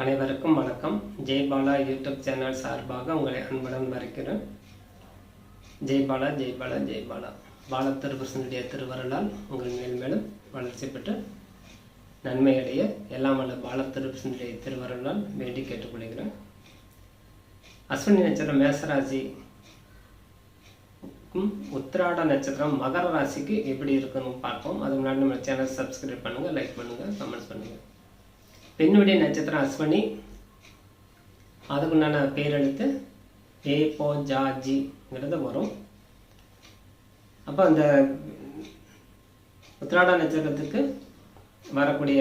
அனைவருக்கும் வணக்கம். Jaibala YouTube channel சார்பாக உங்களை அன்புடன் வரைக்கிறேன் ஜெய்பாலா ஜெய்பாலா ஜெய்பாலா பாலத்திருபுருஷனுடைய திருவருளால் உங்கள் மேல் மேலும் வளர்ச்சி பெற்று நன்மையடைய எல்லாம் வல்ல பாலத்திருபுருஷனுடைய திருவருளால் வேண்டி கேட்டுக்கொள்கிறேன். அஸ்வினி நட்சத்திரம் மேசராசி க்கும் உத்திராட நட்சத்திரம் மகர ராசிக்கு எப்படி இருக்குன்னு பார்ப்போம். அது முன்னாடி நம்ம சேனல் சப்ஸ்கிரைப் பண்ணுங்கள் லைக் பண்ணுங்கள் கமெண்ட்ஸ் பண்ணுங்கள் பெண்ணுடைய நட்சத்திரம் அஸ்வினி. அதுக்குண்டான பேர் எடுத்து ஏ போ ஜா ஜிங்கிறது வரும். அப்போ அந்த உத்ராட நட்சத்திரத்துக்கு வரக்கூடிய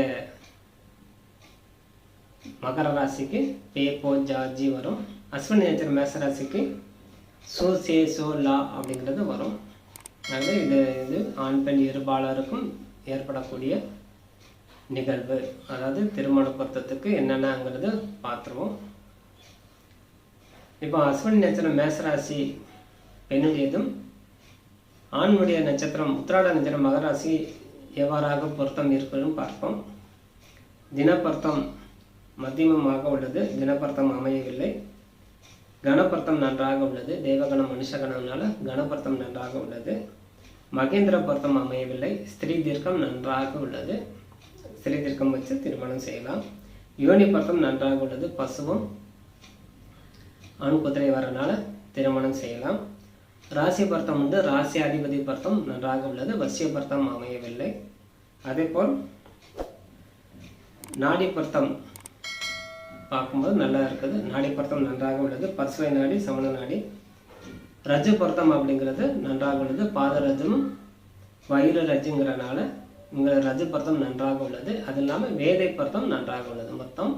மகர ராசிக்கு பே போ ஜா ஜி வரும். அஸ்வினி நட்சத்திரம் மேச ராசிக்கு சோ சே சோ லா அப்படிங்கிறது வரும். ஆகவே இது இது ஆண் பெண் இருபாலருக்கும் ஏற்படக்கூடிய நிகழ்வு அதாவது திருமண பொருத்தத்துக்கு என்னென்னங்கிறது பார்த்துருவோம். இப்போ அஸ்வினி நட்சத்திரம் மேசராசி பெண்ணுடையதும் ஆண்முடைய நட்சத்திரம் உத்திராட நட்சத்திரம் மகராசி எவ்வாறாக பொருத்தம் இருப்பதும் பார்ப்போம். தினப்பொருத்தம் மத்தியமமாக உள்ளது தினப்பொருத்தம் அமையவில்லை. கணபர்த்தம் நன்றாக உள்ளது தேவகணம் மனுஷகணம்னால கணபர்த்தம் நன்றாக உள்ளது. மகேந்திர பொருத்தம் அமையவில்லை ஸ்திரீ தீர்க்கம் நன்றாக உள்ளது. ஸ்திரீ வச்சு திருமணம் செய்யலாம். யோனி பொருத்தம் நன்றாக உள்ளது. பசுவும் ஆண் குதிரை வரனால திருமணம் செய்யலாம். ராசி பர்த்தம் வந்து ராசி அதிபதி பர்த்தம் நன்றாக உள்ளது. வசிய பர்த்தம் அமையவில்லை. அதேபோல் நாடி பர்த்தம் பார்க்கும்போது நல்லா இருக்குது. நாடி பர்த்தம் நன்றாக உள்ளது. பர்சுவை நாடி சமண நாடி. ரஜு பொருத்தம் அப்படிங்கிறது நன்றாக உள்ளது. பாதரஜும் வயிறு ரஜுங்கிறனால உங்கள் ரஜு பொருத்தம் நன்றாக உள்ளது. அது இல்லாமல் வேதை பொருத்தம் நன்றாக உள்ளது. மொத்தம்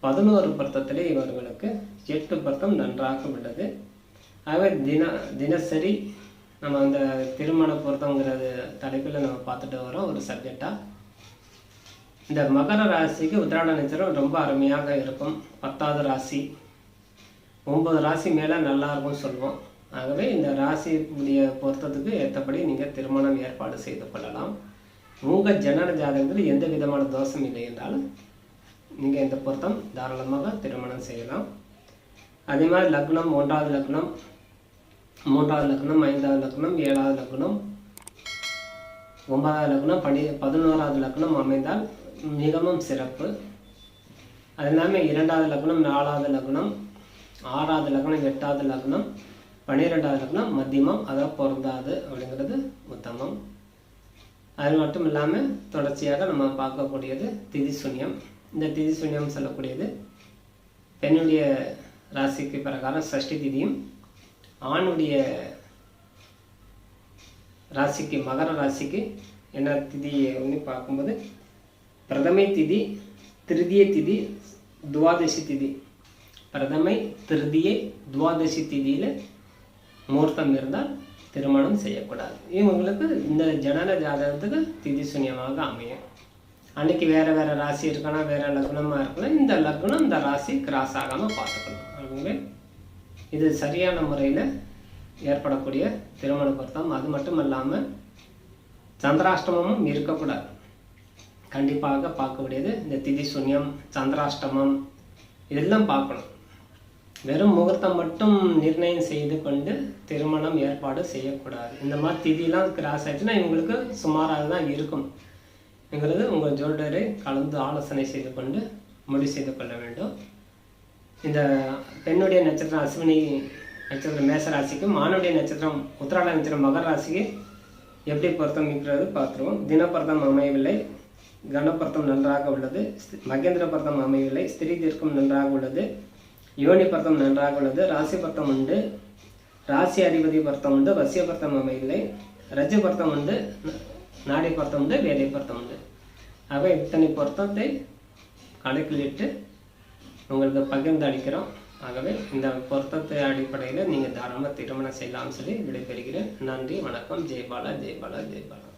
பதினோரு பொருத்தத்திலே இவர்களுக்கு எட்டு பொருத்தம் நன்றாக உள்ளது. ஆகவே தின தினசரி நம்ம அந்த திருமண பொருத்தங்கிறது தலைப்பில் நம்ம பார்த்துட்டு வரோம். ஒரு சப்ஜெக்டாக இந்த மகர ராசிக்கு உத்திராட நட்சத்திரம் ரொம்ப அருமையாக இருக்கும். பத்தாவது ராசி. ஒம்பது ராசி மேலே நல்லா இருக்கும்னு சொல்லுவோம். ஆகவே இந்த ராசி உடைய பொருத்தத்துக்கு ஏற்றபடி நீங்கள் திருமணம் ஏற்பாடு செய்து கொள்ளலாம். உங்கள் ஜனன ஜாதகத்தில் எந்த விதமான தோஷம் இல்லை என்றாலும் நீங்கள் இந்த பொருத்தம் தாராளமாக திருமணம் செய்யலாம். அதே மாதிரி லக்னம் ஒன்றாவது லக்னம் மூன்றாவது லக்னம் ஐந்தாவது லக்னம் ஏழாவது லக்னம் ஒன்பதாவது லக்னம் பனி பதினோராவது லக்னம் அமைந்தால் மிகவும் சிறப்பு. அது இல்லாமல் இரண்டாவது லக்னம் நாலாவது லக்னம் ஆறாவது லக்னம் எட்டாவது லக்னம் பன்னிரெண்டாவது லக்னம் மத்தியமம் அதாவது பொருந்தாது அப்படிங்கிறது உத்தமம். அது மட்டும் இல்லாமல் தொடர்ச்சியாக நம்ம பார்க்கக்கூடியது திதிசூன்யம். இந்த திதிசூன்யம் சொல்லக்கூடியது பெண்ணுடைய ராசிக்கு பிரகாரம் சஷ்டி திதியும் ஆணுடைய ராசிக்கு மகர ராசிக்கு என்ன திதி அப்படின்னு பார்க்கும்போது பிரதமை திதி திருதிய திதி துவாதசி திதி. பிரதமை திருதியை துவாதசி திதியில் முகூர்த்தம் இருந்தால் திருமணம் செய்யக்கூடாது. இவங்களுக்கு இந்த ஜனன ஜாதகத்துக்கு திதி சூன்யமாக அமையும். அன்னைக்கு வேற வேற ராசி இருக்கலாம் வேற லக்னமாக இருக்கலாம் இந்த லக்னம் இந்த ராசி கிராஸ் ஆகாமல் பார்த்துக்கணும். ஆகவே இது சரியான முறையில் ஏற்படக்கூடிய திருமண பொருத்தம். அது மட்டும் இல்லாமல் சந்திராஷ்டமமும் இருக்கக்கூடாது. கண்டிப்பாக பார்க்கக்கூடியது இந்த திதி சூன்யம் சந்திராஷ்டமம் இதெல்லாம் பார்க்கணும். வெறும் முகூர்த்தம் மட்டும் நிர்ணயம் செய்து கொண்டு திருமணம் ஏற்பாடு செய்யக்கூடாது. இந்த மாதிரி திதிலாம் கிராஸ் ஆயிடுச்சுன்னா இவங்களுக்கு சுமாராக தான் இருக்கும். என்கிறது உங்கள் ஜோல்டரை கலந்து ஆலோசனை செய்து கொண்டு முடிவு செய்து கொள்ள வேண்டும். இந்த பெண்ணுடைய நட்சத்திரம் அஸ்வினி நட்சத்திரம் மேச ராசிக்கும் மானுடைய நட்சத்திரம் உத்திராட நட்சத்திரம் மகர ராசிக்கு எப்படி பொருத்தம் இருக்கிறது பார்த்துருவோம். தினப்பொருத்தம் அமையவில்லை. கணப்பொருத்தம் நன்றாக உள்ளது. மகேந்திர பொருத்தம் அமையவில்லை. ஸ்திரீ தீர்க்கம் நன்றாக உள்ளது. யோனி பர்த்தம் நன்றாக உள்ளது ராசி பர்த்தம் உண்டு ராசி அதிபதி பர்த்தம் உண்டு வசிய பர்த்தம் அமையில்லை ரஜ பர்த்தம் உண்டு நாடி பர்த்தம் உண்டு வேலை பர்த்தம் உண்டு. ஆக இத்தனை பொருத்தத்தை கணக்கிலிட்டு உங்களுக்கு பகிர்ந்து அளிக்கிறோம். ஆகவே இந்த பொருத்தத்தை அடிப்படையில் நீங்கள் தாராளமாக திருமணம் செய்யலாம்னு சொல்லி விடைபெறுகிறேன். நன்றி வணக்கம் ஜெய்பாலா ஜெய்பாலா ஜெய்பாலா